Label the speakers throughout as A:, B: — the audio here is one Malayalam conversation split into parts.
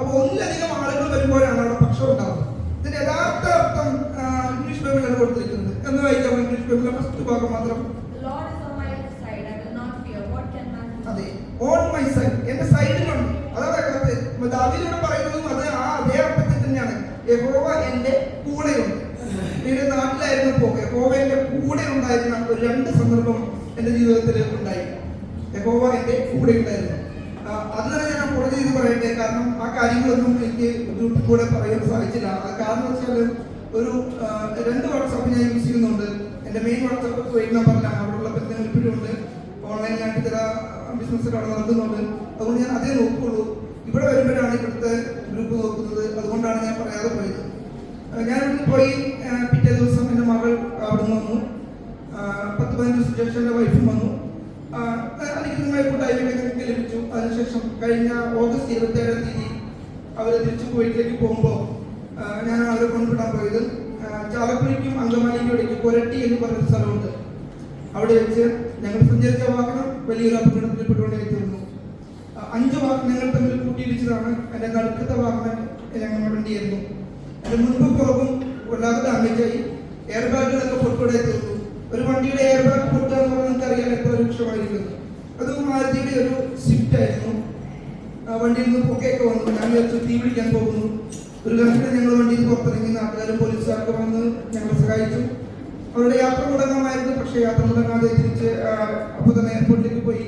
A: അപ്പൊ ഒന്നിലധികം ആളുകൾ വരുമ്പോഴാണ് അവിടെ പക്ഷം ഉണ്ടാവുന്നത്. ഇതിന്റെ യഥാർത്ഥ അർത്ഥം ഇംഗ്ലീഷ് ബൈബിളിലാണ് കൊടുത്തിരിക്കുന്നത്. എന്ന് വായിക്കാം ഇംഗ്ലീഷ് ബൈബിളിലെ ഫസ്റ്റ് ഭാഗം മാത്രം? അതെ ഓൺ മൈ സൈഡ് എന്റെ സൈഡിലുണ്ട് അതാണ് അർത്ഥം പറയുന്നതും അത് ആ അതേ അർത്ഥത്തിൽ തന്നെയാണ്. യഹോവ എന്റെ കൂടെയുണ്ട്. എന്റെ നാട്ടിലായിരുന്നപ്പോ യഹോവ എന്റെ കൂടെ ഉണ്ടായിരുന്ന ഒരു രണ്ട് സന്ദർഭം എന്റെ ജീവിതത്തിൽ ഉണ്ടായി. യഹോവ എന്റെ കൂടെ ഉണ്ടായിരുന്നു അത് കൂടുതൽ ഇത് പറയട്ടെ. കാരണം ആ കാര്യങ്ങളൊന്നും എനിക്ക് കൂടെ പറയാൻ സാധിച്ചില്ല. കാരണം വെച്ചാൽ ഒരു രണ്ട് വാട്സാപ്പ് ഞാൻ യൂസ് ചെയ്യുന്നുണ്ട്. എന്റെ മെയിൻ വാട്സാപ്പ് കുവൈറ്റ് നമ്പറിലാണ് അവിടെയുള്ള ഓൺലൈൻ ആയിട്ട് ചില ബിസിനസ് അവിടെ നടക്കുന്നുണ്ട്. അതുകൊണ്ട് ഞാൻ അതേ നോക്കുള്ളൂ. ഇവിടെ വരുമ്പോഴാണ് ഇവിടുത്തെ ഗ്രൂപ്പ് നോക്കുന്നത്. അതുകൊണ്ടാണ് ഞാൻ പറയാതെ പോയത്. ഞാൻ ഇവിടെ പോയി പിറ്റേ ദിവസം എന്റെ മകൾ അവിടെ നിന്ന് വന്നു പത്ത് പതിനഞ്ച് ദിവസം ശേഷം എന്റെ വൈഫും വന്നു. ആ, നിങ്ങളെ കൂട്ടായ്മ അതിനുശേഷം കഴിഞ്ഞ ഓഗസ്റ്റ് ഇരുപത്തി ഏഴാം തീയതി അവർ തിരിച്ചു കുവൈറ്റിലേക്ക് പോകുമ്പോൾ ഞാൻ അവരെ കൊണ്ടുവിടാൻ പോയത്. ചാലപ്പുഴയ്ക്കും അങ്കമാലിക്കും ഇടയ്ക്ക് കൊരട്ടി എന്ന് പറയുന്ന സ്ഥലമുണ്ട്. അവിടെ വെച്ച് ഞങ്ങൾ സഞ്ചരിച്ച വാഹനം വലിയൊരു അപകടത്തിൽ പെട്ടുകൊണ്ടേയിരുന്നു അഞ്ച് വാഹനങ്ങൾ തമ്മിൽ കൂട്ടിയിടിച്ചതാണ്. എന്റെ നടുക്കത്തെ വാഹനം ഞങ്ങൾ വണ്ടിയായിരുന്നു. എന്റെ മുൻപ് പുറകും വല്ലാതെ ഡാമേജായി. എയർ ബാഗുകളൊക്കെ പൊട്ടുകൂടെ തീർന്നു ഒരു വണ്ടിയുടെ എയർ ബാഗ് പൊട്ടുക എന്ന് പറഞ്ഞാൽ അറിയാൻ എത്ര രൂക്ഷമായിരിക്കുന്നു അത് മാരുതിയുടെ ഒരു സ്വിഫ്റ്റ് ആയിരുന്നു. ആ വണ്ടിയിൽ നിന്ന് പൊക്കെയൊക്കെ വന്നു. ഞാൻ വിചാരിച്ചു തീ പിടിക്കാൻ പോകുന്നു. ഒരു കണക്കിന് ഞങ്ങൾ വണ്ടിയിൽ പുറത്തിറങ്ങി നാട്ടുകാരും പോലീസുകാർക്ക് വന്ന് ഞങ്ങളെ സഹായിച്ചു. അവരുടെ യാത്ര മുടങ്ങാമായിരുന്നു പക്ഷേ യാത്ര മുടങ്ങാതെ തിരിച്ച് അപ്പോൾ തന്നെ എയർപോർട്ടിലേക്ക് പോയി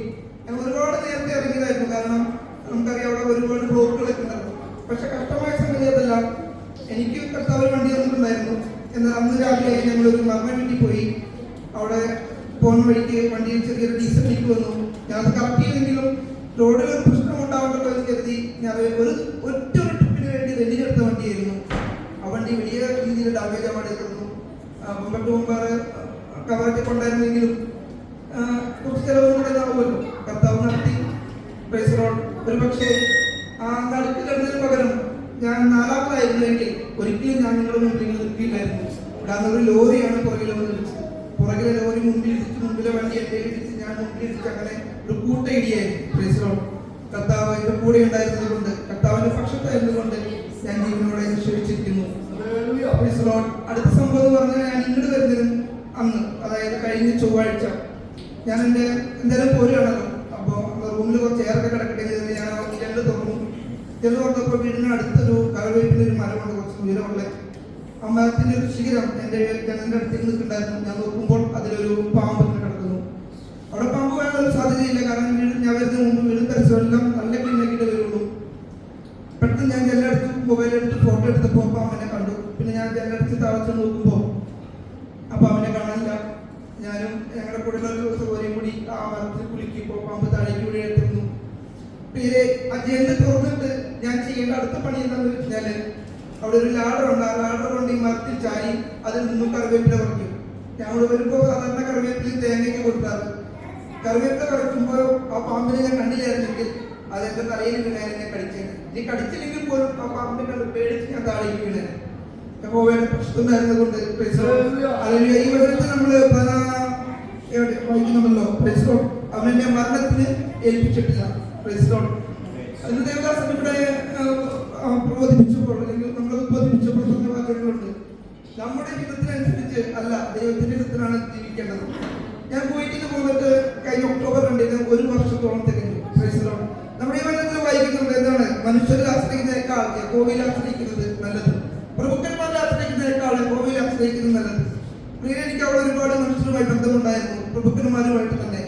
A: ഞങ്ങൾ ഒരുപാട് നേരത്തെ ഇറങ്ങിയതായിരുന്നു കാരണം നമുക്കറിയാം അവിടെ ഒരുപാട് ബ്ലോക്കുകളൊക്കെ ഉണ്ടായിരുന്നു പക്ഷെ കഷ്ടമായ സംഗതി അതല്ല എനിക്ക് കർത്താവ് വണ്ടി തന്നിട്ടുണ്ടായിരുന്നു എന്നാൽ അന്ന് രാവിലെ ഞങ്ങൾ ഒരു മർമ്മ വീട്ടിൽ പോയി അവിടെ പോകുന്ന വഴിക്ക് വണ്ടിയിൽ ചെറിയൊരു ഡീസൽ ലീക്ക് വന്നു ഞാൻ അത് കറക്റ്റ് ചെയ്തെങ്കിലും റോഡിൽ ഒരു പ്രശ്നം ഉണ്ടാവുമല്ലോ എന്ന് കരുതി ഞാൻ ഒരു ഒറ്റ ഒരു ട്രിപ്പിന് വേണ്ടി റെന്റിനെടുത്ത വണ്ടിയായിരുന്നു. ആ വണ്ടി വലിയ രീതിയിൽ ഡാമേജ് ആവാതെ തീർന്നു മുമ്പട്ട് മുമ്പാറ് കവറൊക്കെ കൊണ്ടായിരുന്നെങ്കിലും കുറച്ച് ചിലവും കൂടെ ഇതാവുമല്ലോ. കർത്താവ് നടത്തി പേസറോൾ ഒരു പക്ഷേ ആ നടുക്ക് കിടന്നതിന് പകരം ഞാൻ നാലാമതായിരുന്നെങ്കിൽ ഒരിക്കലും ഞാൻ നിങ്ങളുടെ മുമ്പിൽ നിൽക്കില്ലായിരുന്നു. കാരണം ഒരു ലോറിയാണ് പുറകിലെ വന്ന് പുറകിലെ ലോറി മുമ്പിൽ ഇടിച്ച് മുമ്പിലെ വണ്ടി എന്റെ ഇടിച്ച് ഞാൻ മുമ്പിൽ ഇടിച്ച് അങ്ങനെ ഒരു കൂട്ട ഇടിയായിരുന്നു. പ്രൈസ് റോഡ് കർത്താവ് എന്റെ കൂടെ ഉണ്ടായിരുന്നത് കൊണ്ട് കർത്താവിന്റെ പക്ഷത്തായിരുന്നത് കൊണ്ട് ഞാൻ ജീവനോടെ നിക്ഷേപിച്ചിരിക്കുന്നു. അടുത്ത സംഭവം എന്ന് പറഞ്ഞാൽ ഞാൻ ഇങ്ങോട്ട് വരുന്നതിനും അന്ന് അതായത് കഴിഞ്ഞ ചൊവ്വാഴ്ച ഞാൻ എന്റെ എന്തായാലും പോരുകയാണല്ലോ. അപ്പോൾ റൂമിൽ കുറച്ച് ഏറൊക്കെ കിടക്കട്ടെ ഞാൻ ജനൽ തുറന്നു. ജനൽ തുറന്നപ്പോൾ വീടിന് അടുത്തൊരു കറിവേപ്പിന്റെ ഒരു മരമുണ്ട് കുറച്ച് ദൂരമുള്ള ആ മരത്തിന്റെ ഒരു ശിഖരം എന്റെ ജനലിന്റെ അടുത്തേക്ക് നിൽക്കുന്നുണ്ടായിരുന്നു. ഞാൻ നോക്കുമ്പോൾ അതിലൊരു പാമ്പ് പെട്ടെന്ന് ഞാൻ ജനലെടുത്ത് മൊബൈൽ എടുത്ത് ഫോട്ടോ എടുത്തപ്പോൾ അവനെ കണ്ടു. പിന്നെ ഞാൻ ജനലെടുത്ത് താഴ്ച നോക്കുമ്പോൾ അപ്പൊ അവനെ കാണാനില്ല. ഞാനും ഞങ്ങളുടെ കൂടെ ഒരു സൗകര്യം കൂടി ആ മരത്തിൽ കുളിക്കുമ്പോൾ പാമ്പ് താഴേക്ക് കൂടി എത്തുന്നു. പിന്നെ ജനൽ തുറന്നിട്ട് ഞാൻ ചെയ്യേണ്ട അടുത്ത പണി എന്താണെന്ന് വെച്ചാൽ അവിടെ ഒരു ലാഡർ ഉണ്ട്. ആ ലാഡർ കൊണ്ട് ഈ മരത്തിൽ ചാരി അതിൽ നിന്നും കറിവേപ്പില പറിക്കും. അവിടെ വരുമ്പോൾ സാധാരണ കറിവേപ്പിലയും തേങ്ങയൊക്കെ കൊടുക്കാറ്. കറിവേപ്പില പറിക്കുമ്പോൾ ആ പാമ്പിനെ ഞാൻ കണ്ടില്ലായിരുന്നെങ്കിൽ അത് എന്റെ തലയിൽ വീണാൻ എന്നെ കടിച്ചേനെ ഇനി കടിച്ചില്ലെങ്കിൽ പോലും ആ കണ്ട് പേടിച്ച് ഞാൻ താഴേക്ക് വീണേനെ യഹോവയുടെ കൊണ്ട് the ഈ നമ്മൾ മരണത്തിന് ഏൽപ്പിച്ചിട്ടില്ല. അല്ലെങ്കിൽ നമ്മുടെ ജീവിതത്തിനനുസരിച്ച് അല്ല ദൈവത്തിന്റെ ഇടത്തിലാണ് ജീവിക്കേണ്ടത്. ആശ്രയിക്കുന്നതിനേക്കാൾ യഹോവയിൽ ആശ്രയിക്കുന്നത് നല്ലത്. പ്രഭുക്കന്മാരെ ആശ്രയിക്കുന്നതിനേക്കാൾ യഹോവയിൽ ആശ്രയിക്കുന്നത് നല്ലത്. പ്രിയ എനിക്ക് അവിടെ ഒരുപാട് മനുഷ്യരുമായി ബന്ധമുണ്ടായിരുന്നു. പ്രഭുക്കന്മാരുമായിട്ട് തന്നെ.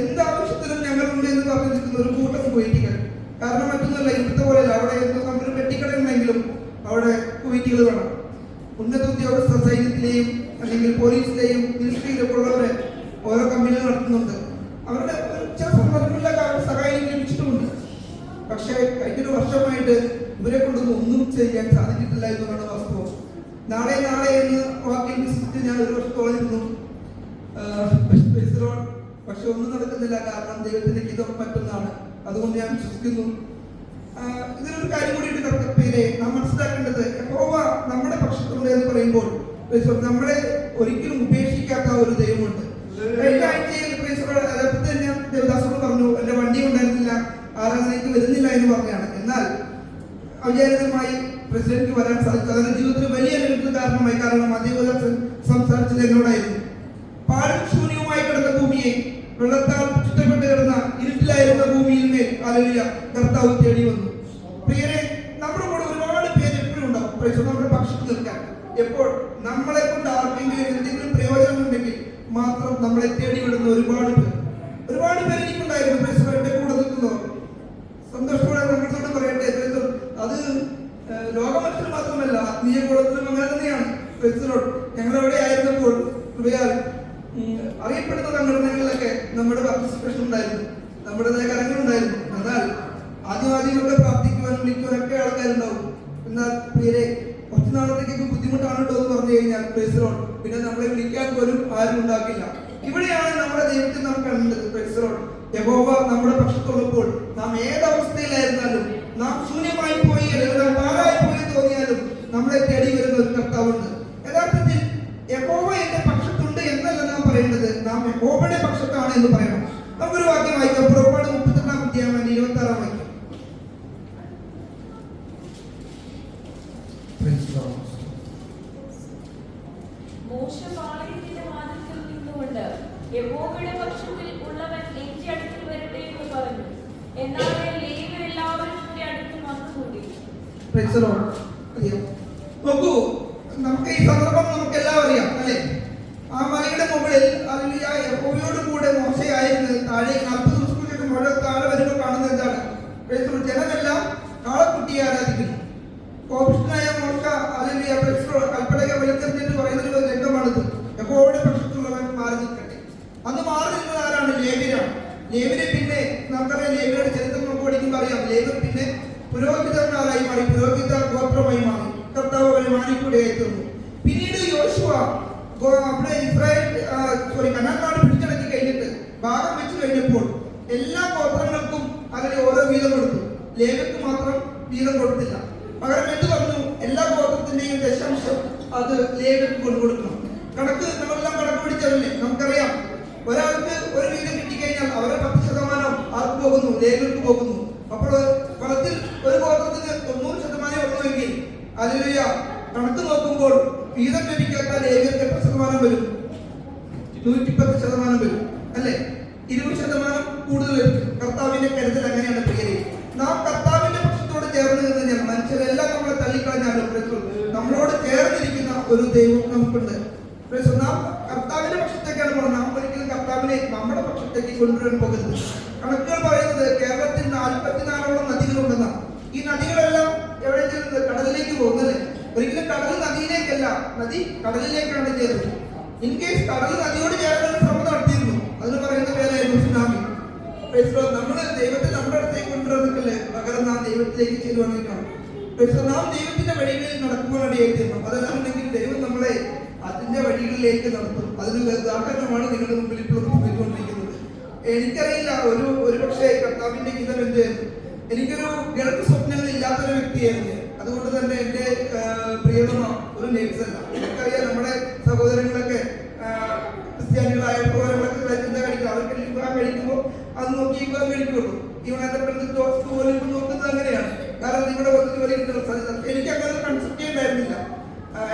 A: എന്താവശ്യത്തിനും ഞങ്ങളുണ്ട് എന്ന് പറഞ്ഞിരിക്കുന്ന ഒരു കൂട്ടം കുവൈറ്റികൾ. കാരണം മറ്റൊന്നുമല്ല ഇവിടുത്തെ പോലെ അവിടെ എന്തോ നമ്മുടെ പെട്ടിക്കടയുണ്ടെങ്കിലും അവിടെ കുവൈറ്റികൾ വേണം ഉന്നത ഉദ്യോഗസ്ഥ സൈന്യത്തിലെയും അല്ലെങ്കിൽ പോലീസിലെയും മിനിസ്ട്രിയിലൊക്കെ ഉള്ളവരെ ഓരോ കമ്പനികൾ നടത്തുന്നുണ്ട്. അവരുടെ ഒരു ചില സന്ദർഭങ്ങളിലൊക്കെ അവരുടെ സഹായം ലഭിച്ചിട്ടുമുണ്ട് പക്ഷേ കഴിഞ്ഞൊരു വർഷമായിട്ട് ഇവരെ കൊണ്ടൊന്നും ഒന്നും ചെയ്യാൻ സാധിച്ചിട്ടില്ല എന്നുള്ളതാണ് വാസ്തവം. നാളെ നാളെ എന്ന് വാക്കിൽ വിശ്വസിച്ച് ഞാൻ ഒരു വർഷത്തോളം ഇരുന്നു പക്ഷെ ഒന്നും നടക്കുന്നില്ല. കാരണം ദൈവത്തിന്റെ ഗീതം പറ്റുന്നതാണ് അതുകൊണ്ട് ഞാൻ വിശ്വസിക്കുന്നു. ഇതിനൊരു കാര്യം കൂടിയിട്ട് പേരെ നാം മനസ്സിലാക്കേണ്ടത് യഹോവ നമ്മുടെ പക്ഷത്തുണ്ട് എന്ന് പറയുമ്പോൾ നമ്മളെ ഒരിക്കലും ഉപേക്ഷിക്കാത്ത ഒരു ദൈവമുണ്ട് കഴിഞ്ഞ ആഴ്ചയിൽ praise the Lord, അതേപ്പത്തെ ഞാൻ ദേവദാസോട് പറഞ്ഞു എന്റെ വണ്ടി ഉണ്ടായിരുന്നില്ല ആരാധനയ്ക്ക് വരുന്നില്ല എന്ന് പറഞ്ഞാണ് എന്നാൽ അവിചാരിതമായി പ്രസിഡന്റ് വരാൻ സാധിച്ചു. അതിന്റെ ജീവിതത്തിൽ വലിയ അനുഭവത്തിന് കാരണമായി. കാരണം അതേപോലെ സംസാരിച്ചത് എന്നോടായിരുന്നു. പാടും ശൂന്യവുമായി കിടന്ന ഭൂമിയെ വെള്ളത്താൽ ചുറ്റപ്പെട്ട് കിടന്ന ഇരുട്ടിലായിരുന്ന ഭൂമിയിൽ മേൽ അലലിയ കർത്താവ് തേടി വന്നു. പ്രിയരെ നമ്മുടെ കൂടെ ഒരുപാട് പേര് എപ്പോഴും ഉണ്ടാവും. നമ്മുടെ പക്ഷത്ത് നിൽക്കാൻ എപ്പോൾ? നമ്മളെ കൊണ്ട് ആർക്കെങ്കിലും എന്തെങ്കിലും പ്രയോജനം ഉണ്ടെങ്കിൽ മാത്രം നമ്മളെ തേടി വിടുന്ന ഒരുപാട് പേർ ഒരുപാട് പേര് എനിക്കുണ്ടായിരുന്നു പക്ഷേ എന്റെ കൂടെ നിൽക്കുന്നവർ സന്തോഷത്തോടെ നമ്മളോട് പറയട്ടെ ക്രൈസ്തവർ. അത് ഏഹ്, ലോകമത്തിൽ മാത്രമല്ല ആത്മീയ കുളത്തിലും അങ്ങനെ തന്നെയാണ് ക്രൈസ്തവരോട് ഞങ്ങൾ എവിടെ ആയിരുന്നപ്പോൾ കൃപയാൽ ഉം, അറിയപ്പെടുന്ന സംഘടനകളിലൊക്കെ പാർട്ടിസിപ്പേഷൻ ഉണ്ടായിരുന്നു നമ്മുടേതായ കാര്യങ്ങളുണ്ടായിരുന്നു എന്നാൽ ആദ്യം ആദ്യമൊക്കെ പ്രാർത്ഥിക്കുവാനും വിളിക്കുവാനൊക്കെ ആൾക്കാരുണ്ടാവും. എന്നാൽ പ്രിയരെ കുറച്ച് നാളത്തേക്ക് ബുദ്ധിമുട്ടാണ് കേട്ടോ എന്ന് പറഞ്ഞു കഴിഞ്ഞാൽ പ്രൈസറോൺ പിന്നെ നമ്മളെ വിളിക്കാൻ പോലും ആരും ഉണ്ടാക്കില്ല. ഇവിടെയാണ് നമ്മുടെ ദൈവത്തിൽ നാം കണ്ടത് യഹോവ നമ്മുടെ പക്ഷത്തുള്ളപ്പോൾ നാം ഏതവസ്ഥയിലായിരുന്നാലും നാം ശൂന്യമായി പോയി അല്ലെങ്കിൽ നാം പാഴായി പോയി തോന്നിയാലും നമ്മളെ തേടി വരുന്ന ഒരു കർത്താവുണ്ട് യഥാർത്ഥത്തിൽ യഹോവ എന്റെ പക്ഷത്തുണ്ട് എന്നല്ല നാം പറയേണ്ടത് നാം യഹോവയുടെ പക്ഷത്താണ് എന്ന് പറയണം നമുക്കൊരു വാക്യം വായിക്കാം പുറപ്പാട് മുപ്പത്തിരണ്ടാം അധ്യായം ഇരുപത്തി ആറാം വാക്യം Praise the Lord.
B: മോശ പാളയത്തിന്റെ വാതിൽക്കൽ നിന്നുകൊണ്ട് യഹോവയുടെ പക്ഷത്തിൽ ഉള്ളവൻ എന്റെ അടുത്ത് വരട്ടെ എന്ന് പറഞ്ഞു. എന്നാൽ ലേവ് എല്ലാവരും എന്റെ അടുത്ത് വന്നുകൂടി.
A: നോക്കൂ നമുക്ക് ഈ സന്ദർഭം നമുക്ക് എല്ലാം അറിയാം അല്ലെ? ആ മലയുടെ മുകളിൽ അല്ലെങ്കിൽ യഹോവയോട് കൂടെ മോശയായിരുന്നു താഴെ നാൽപ്പത് ദിവസത്തേക്ക് മഴ താഴെ വരുമ്പോൾ കാണുന്നത് എന്താണ്. ജനമെല്ലാം കാളക്കുട്ടിയെ ആരാധിക്കുന്നു കോപിഷ്ഠനായ മോശ അല്ലെങ്കിൽ കൽപ്പടക വെളിച്ചെന്ന് പറയുന്ന ഒരു രംഗമാണിത് യഹോവയുടെ പക്ഷത്തുള്ളവൻ മാറി നിൽക്കട്ടെ അന്ന് മാറി നിന്നത് ആരാണ് ലേവ്യരാണ് ലേവ്യരെ പിന്നെ നമുക്കറിയാം ലേവ്യരുടെ ചരിത്രം നമുക്ക് പഠിക്കുമ്പോൾ അറിയാം ലേവ്യർ പിന്നെ പുരോഹിതന്മാരായി മാറി പുരോഹിത ഗോത്രമായി മാറി കർത്താവ് അവരെ മാറിക്കൂടെയായി തീർന്നു പിന്നീട് യോശുവ അവിടെ ഇസ്രായേൽ സോറി കനാട് പിടിച്ചടക്കി കഴിഞ്ഞിട്ട് ഭാഗം വെച്ച് കഴിഞ്ഞപ്പോൾ എല്ലാ ഗോത്രങ്ങൾക്കും അവരെ ഓരോ വീതം കൊടുത്തു. ലേഖക്ക് മാത്രം വീതം കൊടുത്തില്ല. പകരം എന്ത് പറഞ്ഞു എല്ലാ ഗോത്രത്തിന്റെയും ദശാംശം അത് ലേവ്യർക്ക് കൊണ്ടുകൊടുക്കണം കണക്ക് നമ്മളെല്ലാം കണക്ക് പിടിച്ചതല്ലേ? നമുക്കറിയാം. ഒരാൾക്ക് ഒരു വീതം കിട്ടിക്കഴിഞ്ഞാൽ അവരെ പത്ത് ശതമാനം ആർക്ക് പോകുന്നു? ലേഖക്ക് പോകുന്നു അപ്പോൾ ഫലത്തിൽ ഒരു ഗോത്രത്തിന് തൊണ്ണൂറ് ശതമാനം ഉള്ളുവെങ്കിൽ അതിലുയ കണക്ക് നോക്കുമ്പോൾ വീതം ലഭിക്കാത്ത ലേവ്യർക്ക് എത്ര ശതമാനം വരും നൂറ്റിപ്പത്ത് ശതമാനം വരും അല്ലെ ഇരുപത് ശതമാനം കൂടുതൽ കർത്താവിന്റെ കരുതൽ അങ്ങനെയാണ് പ്രിയരെ നാം കർത്താവിന്റെ പക്ഷത്തോട് ചേർന്ന് നിന്ന് മനുഷ്യരെല്ലാം നമ്മളെ തള്ളിക്കളഞ്ഞാലും നമ്മളോട് ചേർന്നിരിക്കുന്ന ഒരു ദൈവം നമുക്കുണ്ട്. നാം കർത്താവിന്റെ പക്ഷത്തേക്കാണ് പോകുന്നത്. നാം ഒരിക്കലും കർത്താവിനെ നമ്മുടെ പക്ഷത്തേക്ക് കൊണ്ടുവരാൻ പോകരുത്. കണക്കുകൾ പറയുന്നത് കേരളത്തിൽ നാൽപ്പത്തിനാലോളം നദികളുണ്ടെന്നാണ്. ഈ നദികളെല്ലാം എവിടെയെങ്കിലും കടലിലേക്ക് പോകുന്നല്ലേ? ഒരിക്കലും കടൽ നദിയിലേക്കല്ല. നദി കടലിലേക്കാണ് ചേരുന്നത് ഇൻ കേസ് കടൽ നദിയോട് ചേർന്ന് ശ്രമം നടത്തിയിരുന്നു. അതിന് പറയുന്ന പേരായിരുന്നു നമ്മൾ ദൈവത്തെ നമ്മുടെ അടുത്തേക്ക് കൊണ്ടുവന്നിട്ടില്ലേ പകരം നാം ദൈവത്തിലേക്ക് ചെല്ലുവാനിരിക്കണം പക്ഷെ നാം ദൈവത്തിന്റെ വഴികളിൽ നടക്കുവാനാണ് തീർന്നു അതല്ലാന്നുണ്ടെങ്കിൽ ദൈവം നമ്മളെ അതിന്റെ വഴികളിലേക്ക് നടത്തും. അതിന് ഉദാഹരണമാണ് നിങ്ങളുടെ മുമ്പിൽ ഇപ്പോഴും പോയിക്കൊണ്ടിരിക്കുന്നത് എനിക്കറിയില്ല ഒരു ഒരു പക്ഷേ കർത്താവിന്റെ ഗീതം എന്ത് എനിക്കൊരു ഗൾഫ് സ്വപ്നങ്ങൾ ഇല്ലാത്തൊരു വ്യക്തിയായിരുന്നു. അതുകൊണ്ട് തന്നെ എന്റെ ആ, പ്രിയതമ ഒരു നേഴ്സ് അല്ല എനിക്കറിയാം നമ്മുടെ സഹോദരങ്ങളൊക്കെ ആ, ക്രിസ്ത്യാനികളായപ്പോൾ അവരൊക്കെ ചിന്ത കഴിക്കും അവർക്ക് വിവാഹം കഴിക്കുമ്പോൾ അത് നോക്കി ഇവ മേടിക്കുള്ളൂ. ഇവൻ എന്റെ ഫ്രണ്ട് നോക്കുന്നത് അങ്ങനെയാണ്. കാരണം ഇവിടെ വന്നിട്ട് വലിയ എനിക്ക് അങ്ങനെ കൺസെപ്റ്റ് ഉണ്ടായിരുന്നില്ല.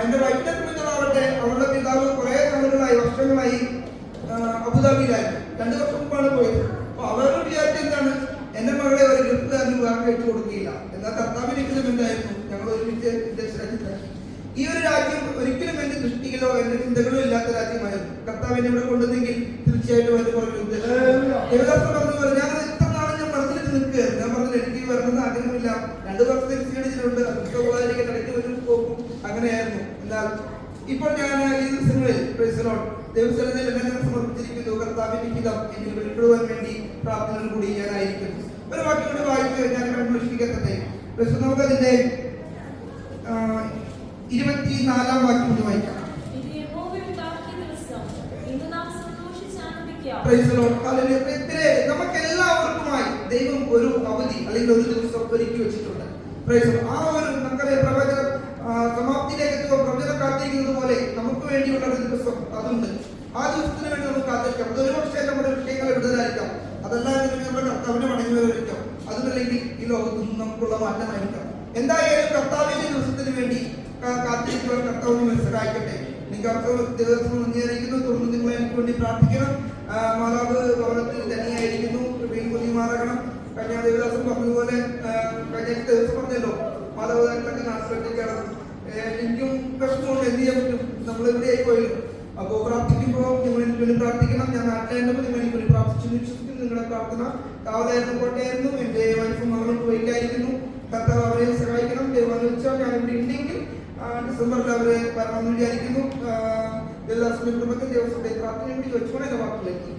A: എന്റെ വൈഫിനെ സംബന്ധിച്ചോളാവട്ടെ അവളുടെ പിതാവ് കുറെ നാളുകളായി വർഷങ്ങളായി അബുദാബിയിലായിരുന്നു. രണ്ടു വർഷം മുമ്പാണ് പോയത്. അപ്പൊ അവരുടെ വിചാരിച്ച എന്താണ്? എന്റെ മകളെ ഒരു ഗൾഫുകാരന് വിവാഹം കഴിച്ചു കൊടുക്കുകയില്ല. എന്നാൽ കർത്താവിന് ഒരിക്കലും എന്തായിരുന്നു ഞങ്ങൾ ഒരുമിച്ച് വിദേശ രാജ്യത്താക്കി ഈ ഒരു രാജ്യം ഒരിക്കലും എന്റെ ദൃഷ്ടിയിലോ എന്റെ ചിന്തകളോ ഇല്ലാത്ത രാജ്യമായിരുന്നു. കർത്താവ് ഇവിടെ കൊണ്ടുവന്നെങ്കിൽ തീർച്ചയായിട്ടും അതിന്റെ പുറകിൽ ദേവദാസൻ പറഞ്ഞു പോലെ ഞാൻ ഇത്ര നാളും ഞാൻ മനസ്സിലിട്ട് നിൽക്കുകയായിരുന്നു ഞാൻ പറഞ്ഞു എനിക്ക് വരണമെന്ന് ആഗ്രഹമില്ല. രണ്ടു വർഷത്തെ അതൊക്കെ ഉപകാരിക്കാൻ ഇടയ്ക്ക് വരും പോകും അങ്ങനെയായിരുന്നു. എന്നാൽ ഇപ്പോൾ ഞാൻ ഈ ദിവസങ്ങളിൽ ദൈവസ്ഥലത്തിൽ എന്നെ സമർപ്പിച്ചിരിക്കുന്നു. കർത്താവിന്റെ ഹിതം എന്നിൽ വെളിപ്പെടുവാൻ വേണ്ടി പ്രാർത്ഥനകൾ കൂടി ഞാനായിരിക്കുന്നു ഒരു വാക്യം കൂടി വായിച്ച് ഞാൻ കൺക്ലൂഷനിക്കട്ടെ പ്രൈസ് നമുക്കതിന്റെ ആ, ഇരുപത്തിനാലാം വാക്യം കൂടി വായിക്കാം.
B: പ്രൈസ് ലോഡ് ഉണ്ടാക്കിയ ദിവസം ഇന്ന് നാം സന്തോഷിച്ച് ആനന്ദിക്കാം
A: Praise the Lord. Hallelujah. പ്രിയരെ, നമുക്ക് എല്ലാവർക്കുമായി ദൈവം ഒരു ഒരു ദിവസം ഒരുക്കി വെച്ചിട്ടുണ്ട്. ആ ഒരു നമുക്കറിയാം പ്രവചന സമാപ്തിയിലേക്ക് എത്തുമ്പോൾ പ്രവചനം കാത്തിരിക്കുന്നത് പോലെ നമുക്ക് വേണ്ടിയുള്ള ഒരു ദിവസം അതുണ്ട്. ആ ദിവസത്തിന് വേണ്ടി നമുക്ക് കാത്തിരിക്കാം. അത് ഒരു പക്ഷേ നമ്മുടെ വിഷയങ്ങൾ വിടുതലായിരിക്കാം. അതല്ലാതെ നമ്മുടെ കർത്താവിനെ അതുമല്ലെങ്കിൽ ഈ ലോകത്ത് നിന്ന് നമുക്കുള്ള മാറ്റമായിരിക്കാം. എന്തായാലും കർത്താവിന്റെ ദിവസത്തിന് വേണ്ടി കാത്തിരിക്കുന്ന കർത്താവ് നിങ്ങളെ സഹായിക്കട്ടെ. നിങ്ങൾ കർത്താവ് ദിവസം നന്ദി തുടർന്ന് നിങ്ങൾ എനിക്ക് വേണ്ടി പ്രാർത്ഥിക്കണം. മാതാവ് ഭവനത്തിൽ തന്നെയായിരിക്കുന്നു കുഞ്ഞുമാറാകണം കഴിഞ്ഞ ദേവദാസൻ പറഞ്ഞതുപോലെ കഴിഞ്ഞ ദിവസം പറഞ്ഞല്ലോ മാതാപിതാക്കളൊക്കെ ഏഹ് എനിക്കും പ്രശ്നമുണ്ട് എന്ത് ചെയ്യാൻ പറ്റും? നമ്മൾ എവിടെയായി പോയാലും അപ്പോൾ പ്രാർത്ഥിക്കുമ്പോൾ നിങ്ങൾ എനിക്ക് വേണ്ടി പ്രാർത്ഥിക്കണം. ഞാൻ നാട്ടിലായിരുന്നപ്പോൾ നിങ്ങൾ എനിക്ക് വേണ്ടി പ്രാർത്ഥിച്ചു വിശ്വസിക്കുന്നു. നിങ്ങളുടെ പ്രാർത്ഥന താവതായിരുന്നു കോട്ടയായിരുന്നു എന്റെ വൈഫും മകളും വെയിലായിരിക്കുന്നു കർത്താവ് അവരെ സഹായിക്കണം. ദൈവം വെച്ചാൽ ഞാൻ ഇവിടെ ഉണ്ടെങ്കിൽ ഡിസംബറിൽ അവരെ വരണമെന്ന് വിചാരിക്കുന്നു. ദേവദാസിന്റെ കുടുംബത്തിൽ ദേവസ്വത്തെ പ്രാർത്ഥന വേണ്ടി വെച്ചുകൊണ്ട് എന്റെ വാക്കിലേക്ക്.